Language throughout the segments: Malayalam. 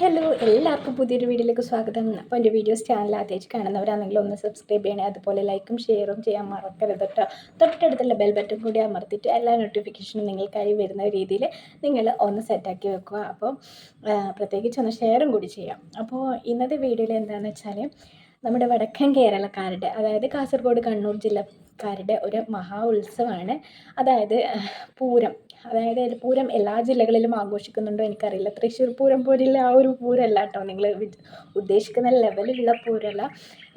ഹലോ എല്ലാവർക്കും പുതിയൊരു വീഡിയോയിലേക്ക് സ്വാഗതം. അപ്പോൾ എന്റെ വീഡിയോസ് ചാനൽ ആദ്യമായിട്ട് കാണുന്നവരാണെങ്കിൽ ഒന്ന് സബ്സ്ക്രൈബ് ചെയ്യണേ. അതുപോലെ ലൈക്കും ഷെയറും ചെയ്യാൻ മറക്കരുത് കേട്ടോ തൊട്ടടുത്തുള്ള ബെൽ ബട്ടൺ കൂടി അമർത്തിയിട്ട് എല്ലാ നോട്ടിഫിക്കേഷനും നിങ്ങൾക്കായി വരുന്ന രീതിയിൽ നിങ്ങൾ ഒന്ന് സെറ്റാക്കി വെക്കുക. അപ്പോൾ പ്രത്യേകിച്ച് ഒന്ന് ഷെയറും കൂടി ചെയ്യാം. അപ്പോൾ ഇന്നത്തെ വീഡിയോയിൽ എന്താണെന്ന് വെച്ചാൽ നമ്മുടെ വടക്കൻ കേരളക്കാരുടെ അതായത് കാസർഗോഡ് കണ്ണൂർ ജില്ലക്കാരുടെ ഒരു മഹാ ഉത്സവമാണ്. അതായത് പൂരം. അതായത് പൂരം എല്ലാ ജില്ലകളിലും ആഘോഷിക്കുന്നുണ്ടോ എനിക്കറിയില്ല. തൃശ്ശൂർ പൂരം പോലെയുള്ള ആ ഒരു പൂരമല്ല കേട്ടോ നിങ്ങൾ ഉദ്ദേശിക്കുന്ന ലെവലിലുള്ള പൂരമല്ല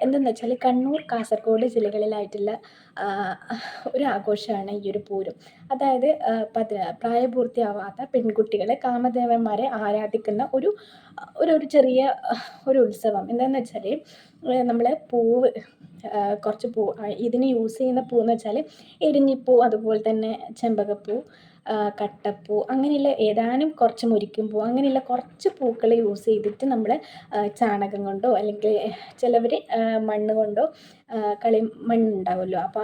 എന്തെന്ന് വെച്ചാൽ കണ്ണൂർ കാസർഗോഡ് ജില്ലകളിലായിട്ടുള്ള ഒരു ആഘോഷമാണ് ഈ ഒരു പൂരം. അതായത് പതി പ്രായപൂർത്തിയാവാത്ത പെൺകുട്ടികളെ കാമദേവന്മാരെ ആരാധിക്കുന്ന ഒരു ഒരു ഒരു ചെറിയ ഒരു ഉത്സവം. എന്താണെന്ന് വെച്ചാൽ നമ്മൾ പൂവ് കുറച്ച് പൂ ഇതിന് യൂസ് ചെയ്യുന്ന പൂവെന്ന് വെച്ചാൽ എരിഞ്ഞിപ്പൂ അതുപോലെ തന്നെ ചെമ്പകപ്പൂ കട്ടപ്പൂ അങ്ങനെയുള്ള ഏതാനും കുറച്ച് മുരിക്കുംപൂ അങ്ങനെയുള്ള കുറച്ച് പൂക്കൾ യൂസ് ചെയ്തിട്ട് നമ്മൾ ചാണകം കൊണ്ടോ അല്ലെങ്കിൽ ചിലവർ മണ്ണ് കൊണ്ടോ കളി മണ്ണുണ്ടാവുമല്ലോ അപ്പോൾ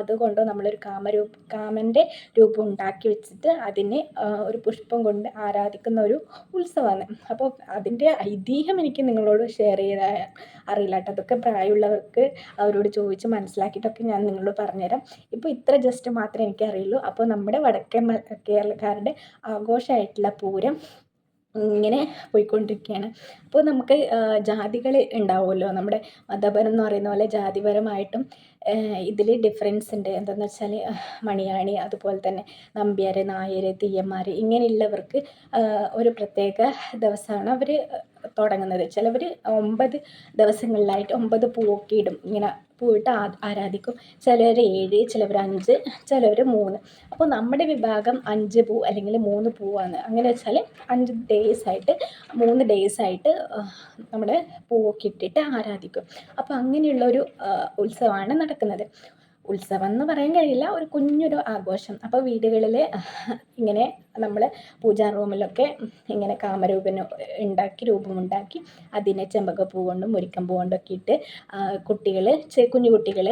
നമ്മൾ നമ്മളൊരു കാമരൂപ കാമന്റെ രൂപം ഉണ്ടാക്കി വെച്ചിട്ട് അതിനെ ഒരു പുഷ്പം കൊണ്ട് ആരാധിക്കുന്ന ഒരു ഉത്സവമാണ്. അപ്പോൾ അതിന്റെ ഐതിഹ്യം എനിക്ക് നിങ്ങളോട് ഷെയർ ചെയ്ത അറിയില്ല കേട്ടോ. അതൊക്കെ പ്രായമുള്ളവർക്ക് അവരോട് ചോദിച്ച് മനസ്സിലാക്കിയിട്ടൊക്കെ ഞാൻ നിങ്ങളോട് പറഞ്ഞുതരാം. ഇപ്പോൾ ഇത്ര ജസ്റ്റ് മാത്രമേ എനിക്കറിയുള്ളൂ. അപ്പോൾ നമ്മുടെ വടക്കേ കേരളക്കാരുടെ ആഘോഷമായിട്ടുള്ള പൂരം ഇങ്ങനെ പോയിക്കൊണ്ടിരിക്കുകയാണ് അപ്പോൾ നമുക്ക് ജാതികൾ ഉണ്ടാവുമല്ലോ. നമ്മുടെ മതപരം എന്ന് പറയുന്ന പോലെ ജാതിപരമായിട്ടും ഇതിൽ ഡിഫറൻസ് ഉണ്ട്. എന്താണെന്ന് വെച്ചാൽ മണിയാണി അതുപോലെ തന്നെ നമ്പ്യാർ നായർ തീയന്മാർ ഇങ്ങനെയുള്ളവർക്ക് ഒരു പ്രത്യേക ദിവസമാണ് അവർ തുടങ്ങുന്നത്. ചിലവർ ഒമ്പത് ദിവസങ്ങളിലായിട്ട് ഒമ്പത് പൂവൊക്കെ ഇടും. ഇങ്ങനെ പൂവിട്ട് ആ ആരാധിക്കും. ചിലർ ഏഴ് ചിലവർ അഞ്ച് ചിലവർ മൂന്ന്. അപ്പോൾ നമ്മുടെ വിഭാഗം അഞ്ച് പൂ അല്ലെങ്കിൽ മൂന്ന് പൂവാണ്. അങ്ങനെ വെച്ചാൽ അഞ്ച് ഡേയ്സ് ആയിട്ട് മൂന്ന് ഡേയ്സ് ആയിട്ട് നമ്മുടെ പൂവൊക്കെ ഇട്ടിട്ട് ആരാധിക്കും. അപ്പോൾ അങ്ങനെയുള്ളൊരു ഉത്സവമാണ് നടക്കുന്നത്. ഉത്സവം എന്ന് പറയാൻ കഴിയില്ല. ഒരു കുഞ്ഞൊരു ആഘോഷം. അപ്പോൾ വീടുകളിൽ ഇങ്ങനെ നമ്മൾ പൂജാ റൂമിലൊക്കെ ഇങ്ങനെ കാമരൂപന് ഉണ്ടാക്കി രൂപമുണ്ടാക്കി അതിനെ ചെമ്പകപ്പൂ കൊണ്ടും മുരിക്കം മുരിക്കമ്പൂ കൊണ്ടൊക്കെ ഇട്ട് കുട്ടികൾ കുഞ്ഞു കുട്ടികൾ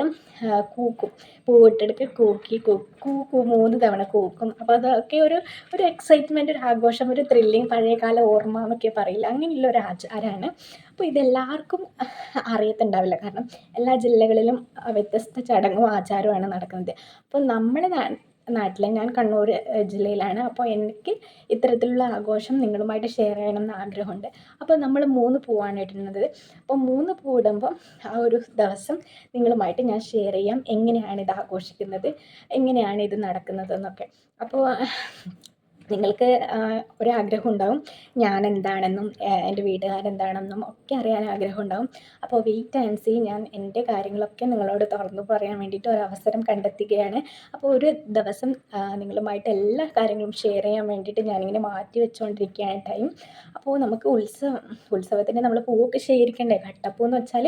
കൂക്കും. പൂവിട്ടെടുത്ത് കൂക്കി കൂക്കും. മൂന്ന് തവണ കൂക്കും. അപ്പോൾ അതൊക്കെ ഒരു ഒരു എക്സൈറ്റ്മെന്റ് ഒരു ആഘോഷം ഒരു ത്രില്ലിങ് പഴയകാല ഓർമ്മ എന്നൊക്കെ പറയില്ല. അങ്ങനെയുള്ള ഒരു ആചാരമാണ് അപ്പോൾ ഇതെല്ലാവർക്കും അറിയത്തുണ്ടാവില്ല. കാരണം എല്ലാ ജില്ലകളിലും വ്യത്യസ്ത ചടങ്ങും ആചാരവുമാണ് നടക്കുന്നത്. അപ്പോൾ നമ്മുടെ നാട്ടിലെ ഞാൻ കണ്ണൂർ ജില്ലയിലാണ്. അപ്പോൾ എനിക്ക് ഇത്തരത്തിലുള്ള ആഘോഷം നിങ്ങളുമായിട്ട് ഷെയർ ചെയ്യണമെന്ന് ആഗ്രഹമുണ്ട്. അപ്പോൾ നമ്മൾ മൂന്ന് പൂവാണ് അപ്പോൾ മൂന്ന് പൂ ഇടുമ്പോൾ ആ ഒരു ദിവസം നിങ്ങളുമായിട്ട് ഞാൻ ഷെയർ ചെയ്യാം. എങ്ങനെയാണ് ഇത് ആഘോഷിക്കുന്നത്? എങ്ങനെയാണ് ഇത് നടക്കുന്നത് എന്നൊക്കെ അപ്പോൾ നിങ്ങൾക്ക് ഒരാഗ്രഹം ഉണ്ടാവും. ഞാൻ എന്താണെന്നും എന്റെ വീട്ടുകാരെന്താണെന്നും ഒക്കെ അറിയാൻ ആഗ്രഹം ഉണ്ടാവും. അപ്പോൾ വെയിറ്റ് ആൻഡ് സീ ഞാൻ എന്റെ കാര്യങ്ങളൊക്കെ നിങ്ങളോട് തുറന്നു പറയാൻ വേണ്ടിയിട്ട് ഒരു അവസരം കണ്ടെത്തുകയാണ്. അപ്പോൾ ഒരു ദിവസം നിങ്ങളുമായിട്ട് എല്ലാ കാര്യങ്ങളും ഷെയർ ചെയ്യാൻ വേണ്ടിയിട്ട് ഞാനിങ്ങനെ മാറ്റി വെച്ചുകൊണ്ടിരിക്കുകയാണ് ടൈം അപ്പോൾ നമുക്ക് ഉത്സവം ഉത്സവത്തിന് നമ്മൾ പൂവൊക്കെ ശേഖരിക്കണ്ടേ? കട്ടപ്പൂ എന്ന് വെച്ചാൽ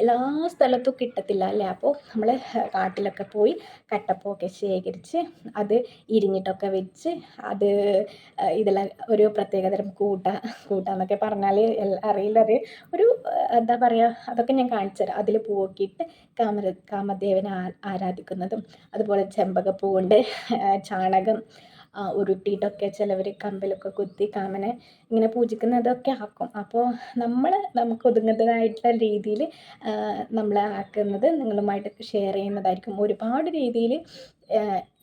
എല്ലാ സ്ഥലത്തും കിട്ടത്തില്ല അല്ലേ? അപ്പോൾ നമ്മൾ കാട്ടിലൊക്കെ പോയി കട്ടപ്പൂ ഒക്കെ ശേഖരിച്ച് അത് ഇരിഞ്ഞിട്ടൊക്കെ വെച്ച് അത് ഇതെല്ലാം ഒരു പ്രത്യേകതരം കൂട്ട കൂട്ടാന്നൊക്കെ പറഞ്ഞാൽ അറിയില്ല അത് ഒരു എന്താ പറയുക അതൊക്കെ ഞാൻ കാണിച്ചു തരാം. അതിൽ പൂവൊക്കെ കാമ കാമദേവനെ ആരാധിക്കുന്നതും. അതുപോലെ ചെമ്പകപ്പൂ കൊണ്ട് ചാണകം ഉരുട്ടിയിട്ടൊക്കെ ചിലവർ കമ്പിലൊക്കെ കുത്തി കാമനെ ഇങ്ങനെ പൂജിക്കുന്നതൊക്കെ ആക്കും. അപ്പോൾ നമ്മൾ നമുക്ക് ഒതുങ്ങുന്നതായിട്ടുള്ള രീതിയിൽ നമ്മൾ ആക്കുന്നത് നിങ്ങളുമായിട്ട് ഷെയർ ചെയ്യുന്നതായിരിക്കും. ഒരുപാട് രീതിയിൽ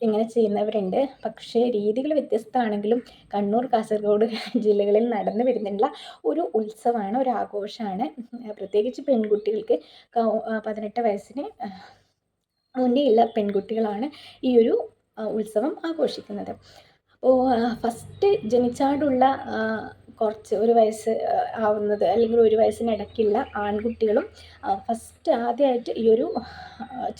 ഇങ്ങനെ ചെയ്യുന്നവരുണ്ട്. പക്ഷേ രീതികൾ വ്യത്യസ്തമാണെങ്കിലും കണ്ണൂർ കാസർഗോഡ് ജില്ലകളിൽ നടന്നു വരുന്നുള്ള ഒരു ഉത്സവമാണ് ഒരു ആഘോഷമാണ്. പ്രത്യേകിച്ച് പെൺകുട്ടികൾക്ക് പതിനെട്ട് വയസ്സിന് മുന്നേയുള്ള പെൺകുട്ടികളാണ് ഈ ഒരു ഉത്സവം ആഘോഷിക്കുന്നത്. അപ്പോൾ ഫസ്റ്റ് ജനിച്ചാടുള്ള കുറച്ച് ഒരു വയസ്സ് ആവുന്നത് അല്ലെങ്കിൽ ഒരു വയസ്സിനിടയ്ക്കുള്ള ആൺകുട്ടികളും ഫസ്റ്റ് ആദ്യമായിട്ട് ഈ ഒരു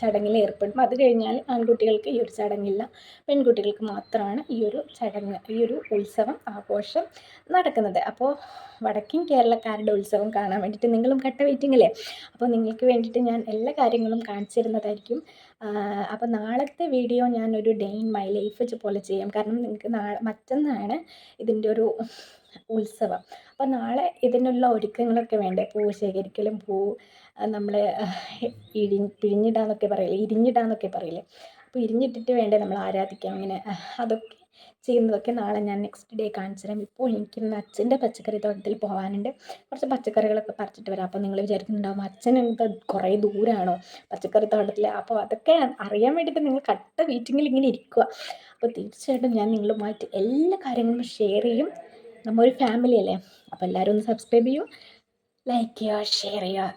ചടങ്ങിൽ ഏർപ്പെടും. അത് കഴിഞ്ഞാൽ ആൺകുട്ടികൾക്ക് ഈ ഒരു ചടങ്ങില്ല. പെൺകുട്ടികൾക്ക് മാത്രമാണ് ഈ ഒരു ചടങ്ങ് ഈ ഒരു ഉത്സവം ആഘോഷം നടക്കുന്നത്. അപ്പോൾ വടക്കൻ കേരളക്കാരുടെ ഉത്സവം കാണാൻ വേണ്ടിയിട്ട് നിങ്ങളും കട്ട വെയിറ്റിംഗ് അല്ലേ? അപ്പോൾ നിങ്ങൾക്ക് വേണ്ടിയിട്ട് ഞാൻ എല്ലാ കാര്യങ്ങളും കാണിച്ചു തരുന്നതായിരിക്കും. അപ്പോൾ നാളത്തെ വീഡിയോ ഞാനൊരു ഡേ ഇൻ മൈ ലൈഫ് പോലെ ചെയ്യാം. കാരണം നിങ്ങൾക്ക് നാളെ മറ്റന്നാണ് ഇതിന്റെ ഒരു ഉത്സവം. അപ്പോൾ നാളെ ഇതിനുള്ള ഒരുക്കങ്ങളൊക്കെ വേണ്ടേ? പൂ ശേഖരിക്കലും പൂ നമ്മൾ ഇടി പിഴിഞ്ഞിടാന്നൊക്കെ പറയില്ലേ? ഇരിഞ്ഞിടാന്നൊക്കെ പറയില്ലേ? അപ്പോൾ ഇരിഞ്ഞിട്ടിട്ട് വേണ്ടേ നമ്മൾ ആരാധിക്കാം ഇങ്ങനെ? അതൊക്കെ ചെയ്യുന്നതൊക്കെ നാളെ ഞാൻ നെക്സ്റ്റ് ഡേ കാണിച്ചു തരാം. ഇപ്പോൾ എനിക്കിന്ന് അച്ഛന്റെ പച്ചക്കറി തോട്ടത്തിൽ പോകാനുണ്ട് കുറച്ച് പച്ചക്കറികളൊക്കെ പറിച്ചിട്ട് വരാം. അപ്പോൾ നിങ്ങൾ വിചാരിക്കുന്നുണ്ടാവും അച്ഛൻ എന്താ കുറേ ദൂരമാണോ പച്ചക്കറി തോട്ടത്തിൽ അപ്പോൾ അതൊക്കെ അറിയാൻ വേണ്ടിയിട്ട് നിങ്ങൾ കട്ട മീറ്റിങ്ങിൽ ഇങ്ങനെ ഇരിക്കുക അപ്പോൾ തീർച്ചയായിട്ടും ഞാൻ നിങ്ങളുമായിട്ട് എല്ലാ കാര്യങ്ങളും ഷെയർ ചെയ്യും. നമ്മൊരു ഫാമിലി അല്ലേ? അപ്പോൾ എല്ലാവരും ഒന്ന് സബ്സ്ക്രൈബ് ചെയ്യൂ ലൈക്ക് ചെയ്യുക ഷെയർ ചെയ്യുക.